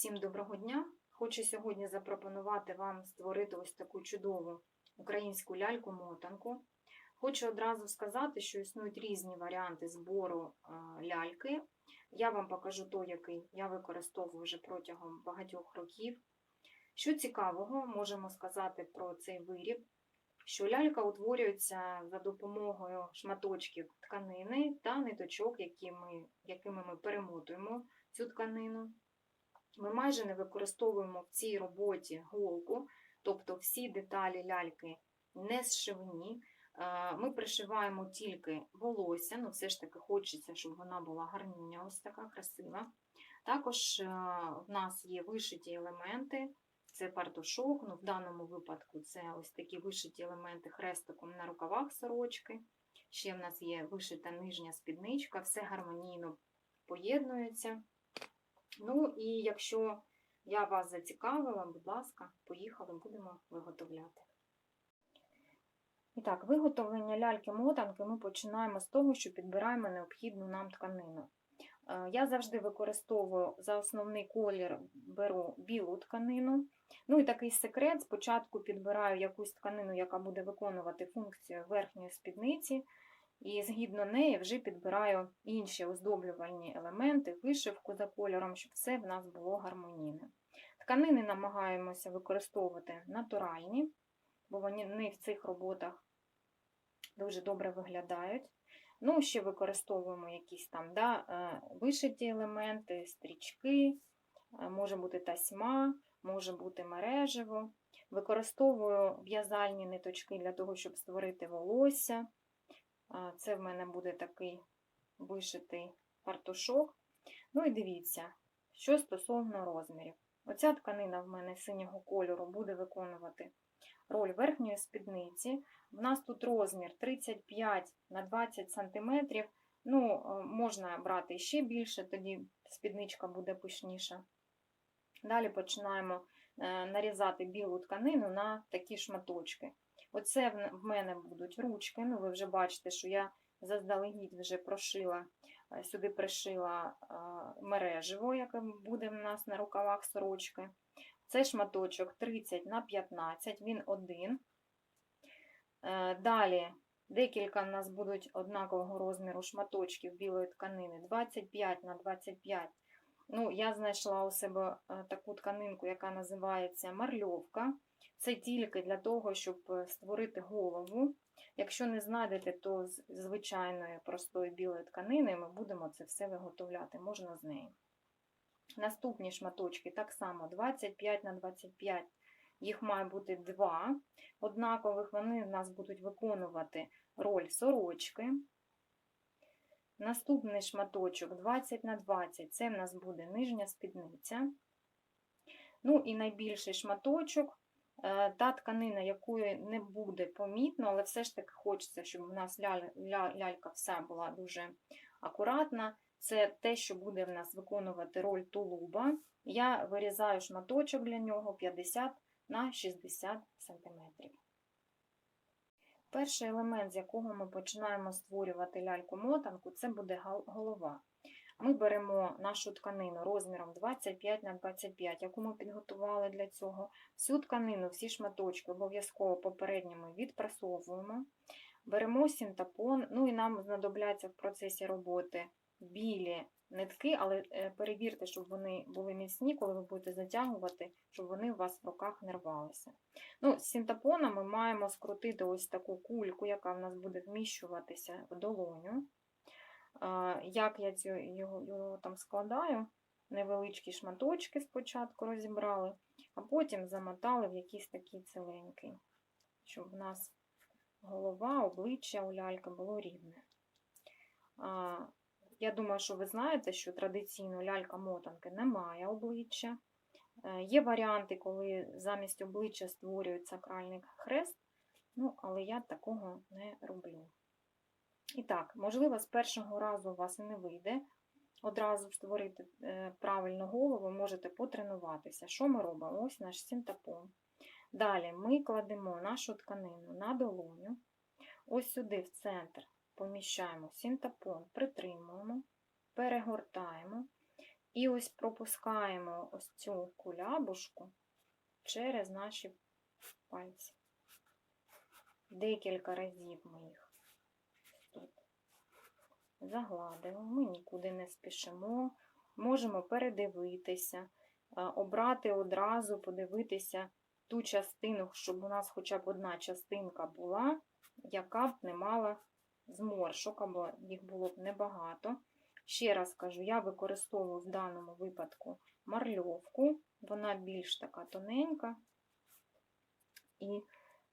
Всім доброго дня! Хочу сьогодні запропонувати вам створити ось таку чудову українську ляльку-мотанку. Хочу одразу сказати, що існують різні варіанти збору ляльки. Я вам покажу той, який я використовую вже протягом багатьох років. Що цікавого, можемо сказати про цей виріб, що лялька утворюється за допомогою шматочків тканини та ниточок, якими ми перемотуємо цю тканину. Ми майже не використовуємо в цій роботі голку, тобто всі деталі ляльки не зшивні. Е, Ми пришиваємо тільки волосся, ну все ж таки хочеться, щоб вона була гарнюня, ось така красива. Також е, в нас є вишиті елементи, це партушок, ну в даному випадку це ось такі вишиті елементи хрестиком на рукавах сорочки. Ще в нас є вишита нижня спідничка, все гармонійно поєднується. Ну і якщо я вас зацікавила, будь ласка, поїхали, будемо виготовляти. І так, виготовлення ляльки-мотанки ми починаємо з того, що підбираємо необхідну нам тканину. Е, Я завжди використовую за основний колір беру білу тканину. Ну і такий секрет: спочатку підбираю якусь тканину, яка буде виконувати функцію верхньої спідниці, і згідно неї вже підбираю інші оздоблювальні елементи, вишивку за кольором, щоб все в нас було гармонійне. Тканини намагаємося використовувати натуральні, бо вони в цих роботах дуже добре виглядають. Ну, ще використовуємо якісь там да, е, вишиті елементи, стрічки, е, може бути тасьма, може бути мережево. Використовую в'язальні ниточки для того, щоб створити волосся. Це в мене буде такий вишитий фартушок. Ну і дивіться, що стосовно розмірів. Оця тканина в мене синього кольору буде виконувати роль верхньої спідниці. В нас тут розмір 35 на 20 см. Ну, е, можна брати ще більше, тоді спідничка буде пишніша. Далі починаємо е, нарізати білу тканину на такі шматочки. Оце в мене будуть ручки. Ну, ви вже бачите, що я заздалегідь вже прошила, е, сюди пришила мережево, яке буде в нас на рукавах сорочки. Це шматочок 30 на 15, він один. Е, Далі декілька в нас будуть однакового розміру шматочків білої тканини 25 на 25. Ну, я знайшла у себе е, таку тканинку, яка називається марльовка. Це тільки для того, щоб е, створити голову. Якщо не знайдете, то з звичайної простої білої тканини ми будемо це все виготовляти, можна з неї. Наступні шматочки так само 25 на 25. Їх має бути два однакових, вони в нас будуть виконувати роль сорочки. Наступний шматочок 20 на 20 це в нас буде нижня спідниця. Ну і найбільший шматочок, та тканина, якої не буде помітно, але все ж таки хочеться, щоб у нас ля- ля- лялька вся була дуже акуратна. Це те, що буде в нас виконувати роль тулуба. Я вирізаю шматочок для нього 50 на 60 см. Перший елемент, з якого ми починаємо створювати ляльку-мотанку, це буде голова. Ми беремо нашу тканину розміром 25 на 25, яку ми підготували для цього. Всю тканину, всі шматочки обов'язково попередньо ми відпрасовуємо. Беремо синтапон, ну і нам знадобляться в процесі роботи білі нитки, але е, перевірте, щоб вони були міцні, коли ви будете затягувати, щоб вони у вас в руках не рвалися. Ну, з синтапона ми маємо скрутити ось таку кульку, яка в нас буде вміщуватися в долоню. Як я цю, його, його там складаю, невеличкі шматочки спочатку розібрали, а потім замотали в якийсь такий ціленький, щоб в нас голова, обличчя у ляльки було рівне. Я думаю, що ви знаєте, що традиційно лялька-мотанки не має обличчя. Е, Є варіанти, коли замість обличчя створюють сакральний хрест, ну, але я такого не роблю. І так, можливо, з першого разу у вас і не вийде одразу створити е, правильну голову, можете потренуватися. Що ми робимо? Ось наш синтапон. Далі ми кладемо нашу тканину на долоню. Ось сюди, в центр, поміщаємо синтапон, притримуємо, перегортаємо І ось пропускаємо ось цю кулябушку через наші пальці. Декілька разів ми їх загладимо, ми нікуди не спішимо, можемо передивитися, обрати одразу, подивитися ту частину, щоб у нас хоча б одна частинка була, яка б не мала зморшок, або їх було б небагато. Ще раз кажу, я використовую в даному випадку марльовку, вона більш така тоненька і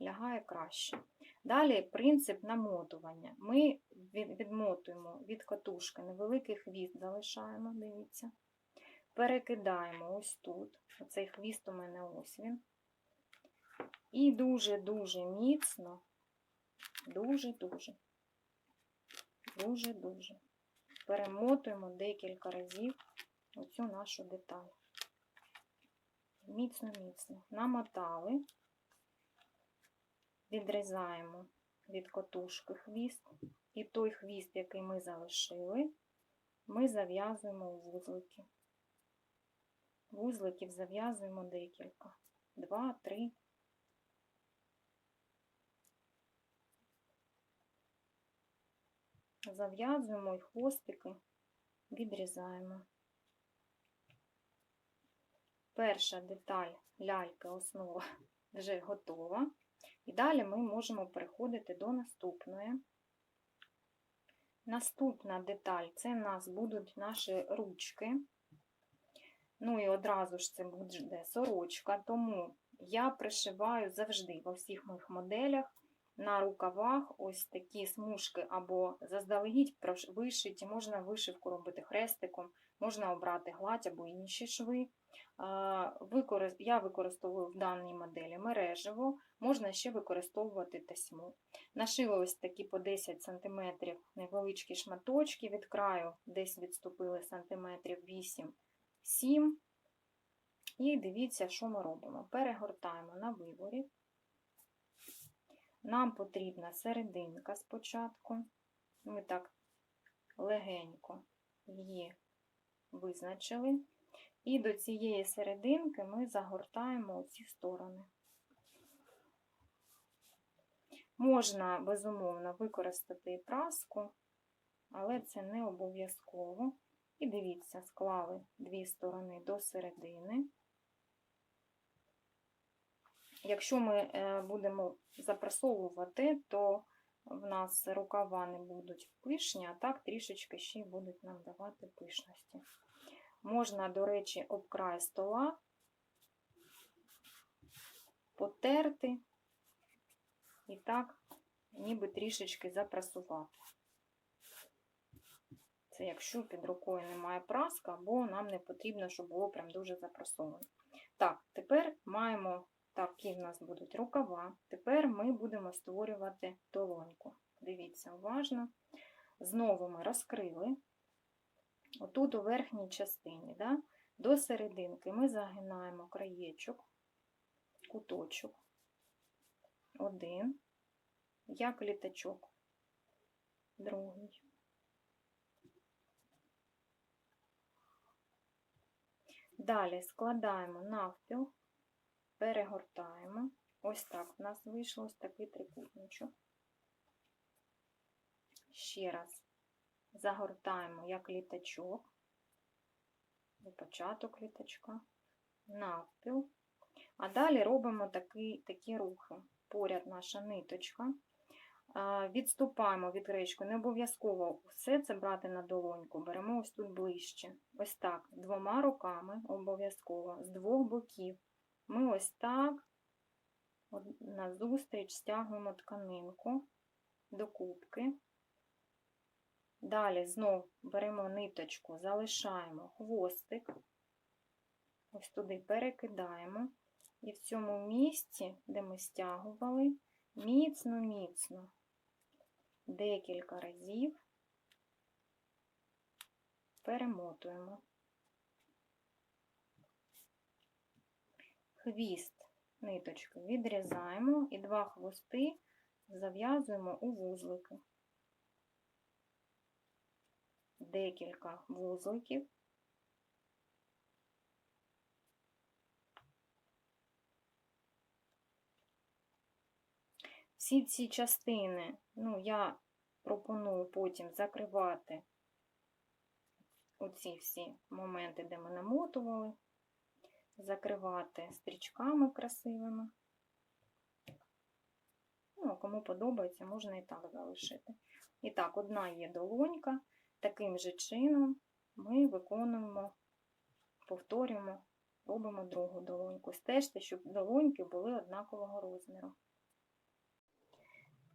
лягає краще. Далі принцип намотування. Ми відмотуємо від катушки невеликий хвіст, залишаємо, дивіться. Перекидаємо ось тут. Оцей хвіст у мене ось він. І дуже-дуже міцно, дуже-дуже, дуже-дуже перемотуємо декілька разів оцю нашу деталь. Міцно-міцно. Намотали, відрізаємо від котушки хвіст, і той хвіст, який ми залишили, ми зав'язуємо у вузлики. Вузликів зав'язуємо декілька. Два, три. Зав'язуємо і хвостики відрізаємо. Перша деталь ляльки, основа вже готова. І далі ми можемо переходити до наступної. Наступна деталь це в нас будуть наші ручки. Ну і одразу ж це буде сорочка, тому я пришиваю завжди во всіх моїх моделях на рукавах ось такі смужки або заздалегідь вишиті, можна вишивку робити хрестиком, можна обрати гладь або інші шви. Я використовую в даній моделі мережево, можна ще використовувати тесьму. Нашила ось такі по 10 см невеличкі шматочки, від краю десь відступили сантиметрів 8-7. І дивіться, що ми робимо. Перегортаємо на виворі. Нам потрібна серединка спочатку. Ми так легенько її визначили. І до цієї серединки ми загортаємо ці сторони. Можна, безумовно, використати праску, але це не обов'язково. І дивіться, склали дві сторони до середини. Якщо ми е, будемо запрасовувати, то в нас рукава не будуть пишні, а так трішечки ще будуть нам давати пишності. Можна, до речі, об край стола потерти і так, ніби трішечки запрасувати. Це якщо під рукою немає праска, або нам не потрібно, щоб було прям дуже запрасовано. Так, тепер маємо такі в нас будуть рукава. Тепер ми будемо створювати долоньку. Дивіться уважно. Знову ми розкрили. Отут у верхній частині, да, до серединки ми загинаємо краєчок, куточок, один, як літачок, другий. Далі складаємо навпіл, перегортаємо. Ось так у нас вийшло ось такий трикутничок. Ще раз загортаємо як літачок, до початок літачка, навпіл. А далі робимо такі, такі рухи. Поряд наша ниточка. Відступаємо від краєчку. Не обов'язково все це брати на долоньку. Беремо ось тут ближче. Ось так, двома руками обов'язково, з двох боків. Ми ось так назустріч стягуємо тканинку до кубки. Далі знов беремо ниточку, залишаємо хвостик, ось туди перекидаємо. І в цьому місці, де ми стягували, міцно-міцно декілька разів перемотуємо. хвіст ниточки відрізаємо і два хвости зав'язуємо у вузлики. Декілька вузликів. Всі ці частини, ну, я пропоную потім закривати оці всі моменти, де ми намотували закривати стрічками красивими. Ну, кому подобається, можна і так залишити. І так, одна є долонька. Таким же чином ми виконуємо, повторюємо, робимо другу долоньку. Стежте, щоб долоньки були однакового розміру.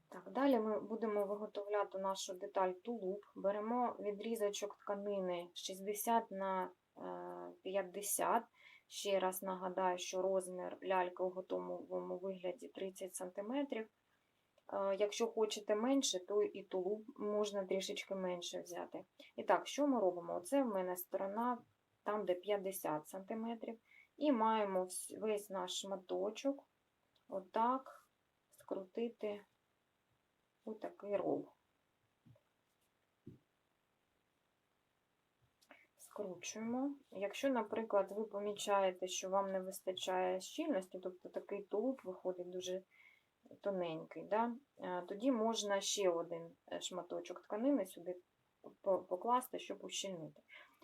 Так, далі ми будемо виготовляти нашу деталь тулуб. Беремо відрізочок тканини 60 на е, 50. Ще раз нагадаю, що розмір ляльки у готовому вигляді 30 см. Е, Якщо хочете менше, то і тулуб можна трішечки менше взяти. І так, що ми робимо? Оце в мене сторона там, де 50 см. І маємо весь наш шматочок отак скрутити у такий рол. Скручуємо. Якщо, наприклад, ви помічаєте, що вам не вистачає щільності, тобто такий тулуб виходить дуже тоненький, да? е, тоді можна ще один е, шматочок тканини сюди покласти, щоб ущільнити.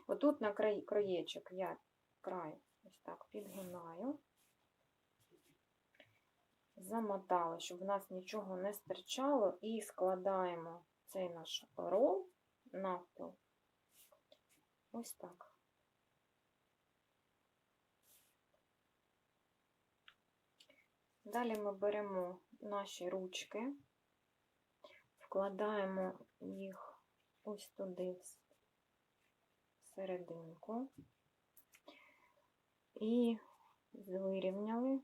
Отут на край, краєчок я край ось так підгинаю, замотали, щоб в нас нічого не стирчало, і складаємо цей наш рол навпіл. Ось так. Далі ми беремо наші ручки, вкладаємо їх ось туди в серединку і вирівняли.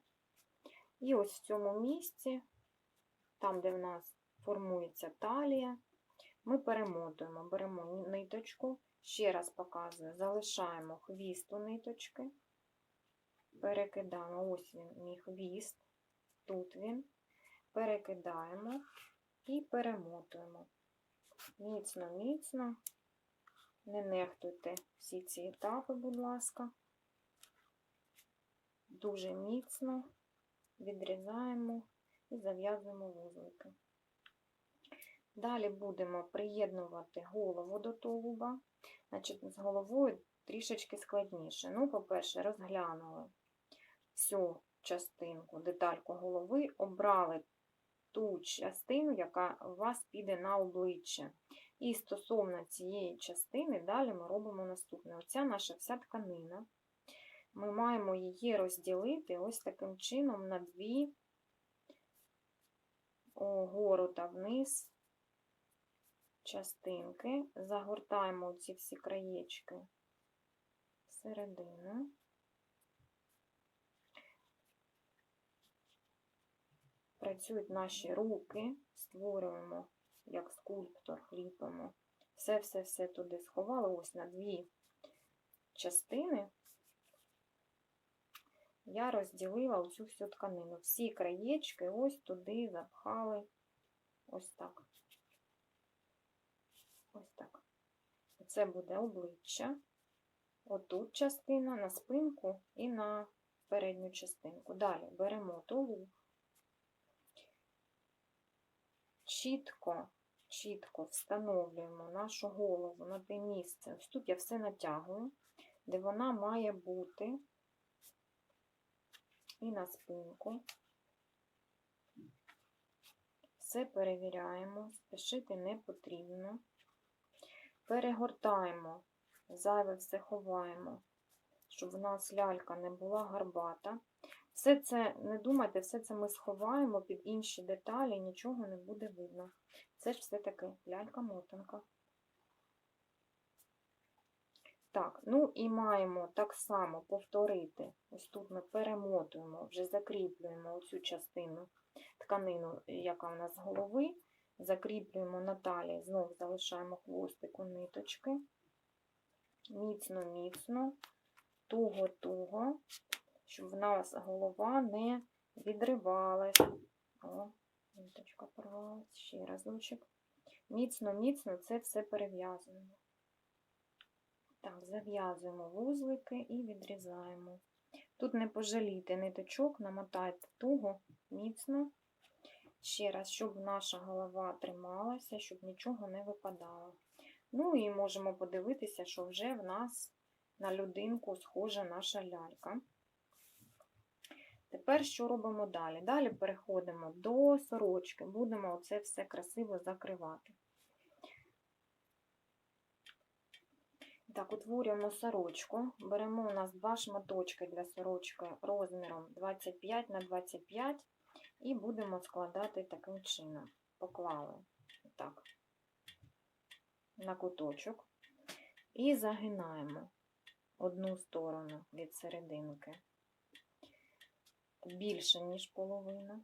І ось в цьому місці, там, де в нас формується талія, ми перемотуємо, беремо ниточку, ще раз показую, залишаємо хвіст у ниточки, перекидаємо, ось він, мій хвіст, тут він, перекидаємо і перемотуємо. Міцно, міцно, не нехтуйте всі ці етапи, будь ласка. Дуже міцно. Відрізаємо і зав'язуємо вузлики. Далі будемо приєднувати голову до тулуба. Значить, з головою трішечки складніше. Ну, по-перше, розглянули всю частинку, детальку голови, обрали ту частину, яка у вас піде на обличчя. І стосовно цієї частини, далі ми робимо наступне. Оця наша вся тканина. Ми маємо її розділити ось таким чином на дві угору та вниз частинки. Загортаємо ці всі краєчки всередину. Працюють наші руки, створюємо як скульптор, ліпимо. Все-все-все туди сховали, ось на дві частини. Я розділила оцю всю тканину. Всі краєчки ось туди запхали ось так. Ось так. Це буде обличчя. Отут частина на спинку і на передню частинку. Далі беремо тулуб. Чітко, чітко встановлюємо нашу голову на те місце. Ось тут я все натягую, де вона має бути і на спинку. Все перевіряємо, спішити не потрібно. Перегортаємо, зайве все ховаємо, щоб в нас лялька не була гарбата. Все це, не думайте, все це ми сховаємо під інші деталі, нічого не буде видно. Це ж все-таки лялька-мотанка. Так, ну і маємо так само повторити. Ось тут ми перемотуємо, вже закріплюємо оцю частину тканину, яка у нас з голови. Закріплюємо на талії, знов залишаємо хвостику ниточки. Міцно-міцно, туго-туго, щоб в нас голова не відривалась. О, ниточка порвалась, ще разочок. Міцно-міцно це все перев'язуємо. Так, зав'язуємо вузлики і відрізаємо. Тут не пожалійте ниточок, намотайте туго, міцно. Ще раз, щоб наша голова трималася, щоб нічого не випадало. Ну і можемо подивитися, що вже в нас на людинку схожа наша лялька. Тепер що робимо далі? Далі переходимо до сорочки, будемо це все красиво закривати. Так, утворюємо сорочку. Беремо у нас два шматочки для сорочки розміром 25 на 25 і будемо складати таким чином. Поклали так, на куточок і загинаємо одну сторону від серединки більше, ніж половина.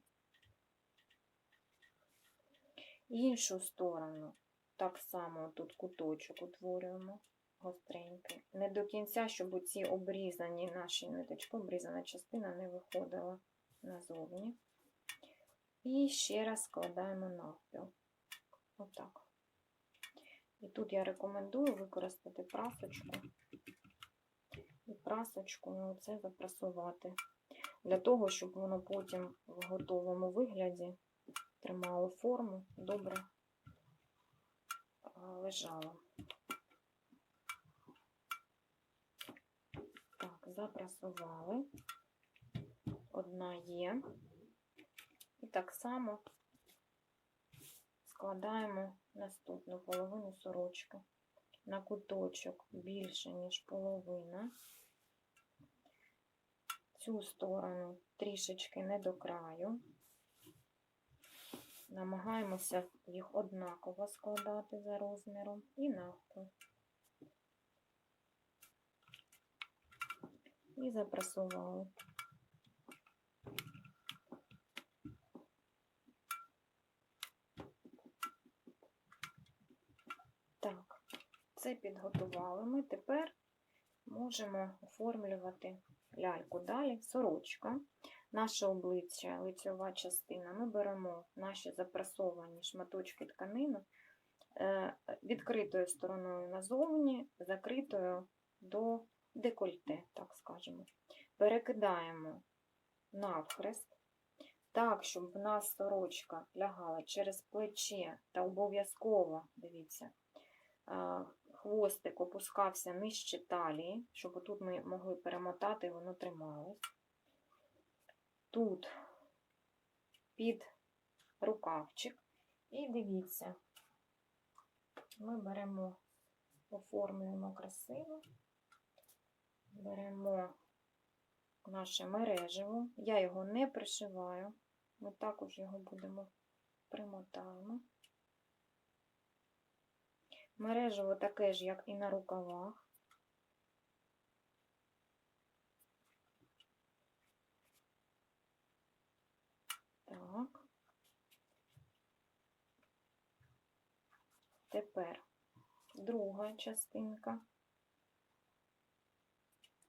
Іншу сторону так само тут куточок утворюємо гостренький. Не до кінця, щоб ці обрізані наші ниточки, обрізана частина не виходила назовні. І ще раз складаємо навпіл. Отак. І тут я рекомендую використати прасочку і прасочкою це запрасувати. Для того, щоб воно потім в готовому вигляді тримало форму, добре лежало. Так, запрасували. Одна є. І так само складаємо наступну половину сорочки на куточок більше, ніж половина. Цю сторону трішечки не до краю. Намагаємося їх однаково складати за розміром і навпіл. І запрасували. Так, це підготували ми. Тепер можемо оформлювати ляльку. Далі сорочка. Наше обличчя, лицьова частина. Ми беремо наші запрасовані шматочки тканини е, відкритою стороною назовні, закритою до декольте, так скажемо. Перекидаємо навхрест, так, щоб в нас сорочка лягала через плече та обов'язково, дивіться, е, хвостик опускався нижче талії, щоб тут ми могли перемотати, і воно трималось. Тут під рукавчик. І дивіться, ми беремо, оформлюємо красиво, беремо наше мережево. Я його не пришиваю, ми також його будемо примотаємо. Мережево таке ж, як і на рукавах. Так. Тепер друга частинка.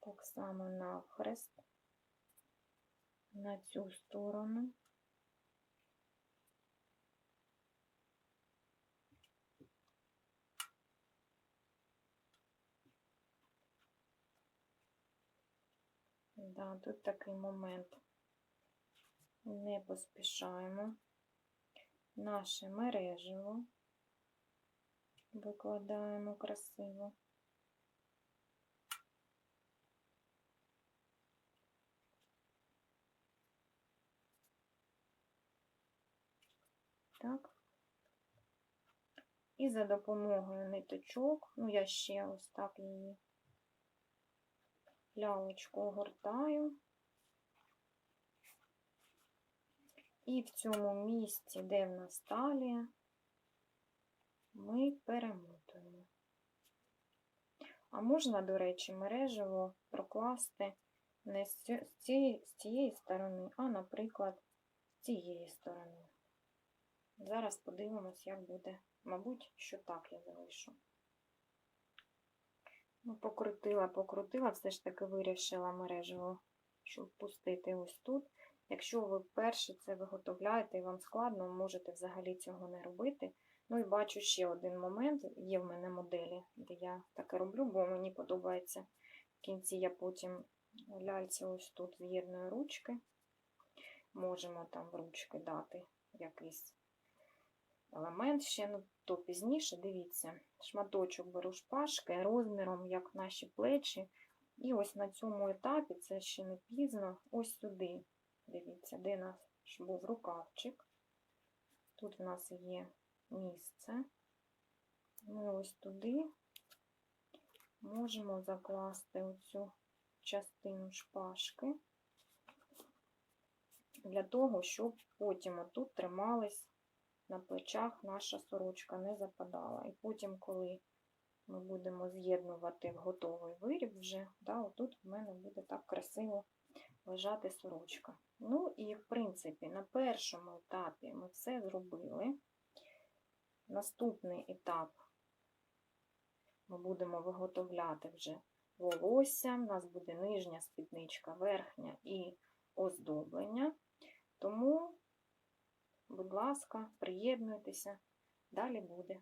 Так само навхрест на цю сторону. Да, тут такий момент. Не поспішаємо. Наше мережево викладаємо красиво. Так. І за допомогою ниточок, ну я ще ось так її лялечку огортаю. І в цьому місці, де в нас талія, ми перемотуємо. А можна, до речі, мережево прокласти не з цієї, з цієї сторони, а, наприклад, з цієї сторони. Зараз подивимось, як буде. Мабуть, що так я залишу. Ну, покрутила, покрутила, все ж таки вирішила мережево, щоб пустити ось тут. Якщо ви вперше це виготовляєте і вам складно, можете взагалі цього не робити. Ну і бачу ще один момент, є в мене моделі, де я таке роблю, бо мені подобається. В кінці я потім ляльці ось тут з'єдную ручки. Можемо там в ручки дати якийсь елемент ще, ну то пізніше, дивіться, шматочок беру шпажки розміром, як наші плечі. І ось на цьому етапі, це ще не пізно, ось сюди. Дивіться, де наш був рукавчик. Тут в нас є місце. Ми ось туди можемо закласти оцю частину шпажки для того, щоб потім отут трималась на плечах наша сорочка, не западала. І потім, коли ми будемо з'єднувати в готовий виріб вже, да, отут в мене буде так красиво лежати сорочка. Ну і, в принципі, на першому етапі ми все зробили. Наступний етап ми будемо виготовляти вже волосся. У нас буде нижня спідничка, верхня і оздоблення. Тому, будь ласка, приєднуйтеся, далі буде.